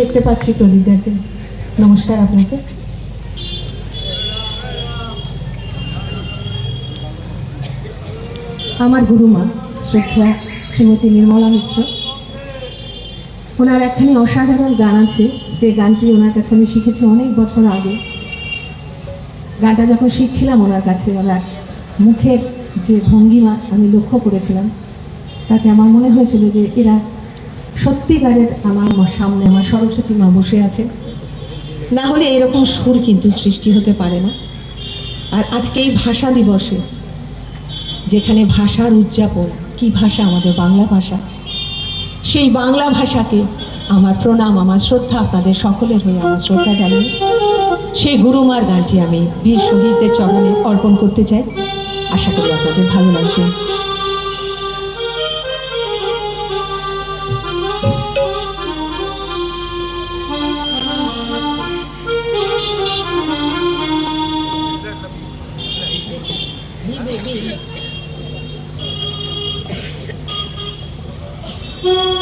দেখতে পাচ্ছি প্রদীপদাকে। নমস্কার আপনাকে। আমার গুরুমা, শ্রদ্ধা শ্রীমতী নির্মলা মিশ্র। ওনার একখানি অসাধারণ গান আছে, যে গানটি ওনার কাছে আমি শিখেছি অনেক বছর আগে। গানটা যখন শিখছিলাম ওনার কাছে, ওনার মুখের যে ভঙ্গিমা আমি লক্ষ্য করেছিলাম, তাতে আমার মনে হয়েছিল যে এরা সত্যিকারের আমার সামনে আমার সরস্বতী মা বসে আছে। না হলে এরকম সুর কিন্তু সৃষ্টি হতে পারে না। আর আজকে এই ভাষা দিবসে, যেখানে ভাষার উদযাপন, কি ভাষা আমাদের বাংলা ভাষা? সেই বাংলা ভাষাকে আমার প্রণাম, আমার শ্রদ্ধা আপনাদের সকলের হয়ে আমার শ্রদ্ধা জানিয়ে সেই গুরুমার গানটি আমি বীর শহীদদের চরণে অর্পণ করতে চাই। আশা করি আপনাদের ভালো লাগবে। এই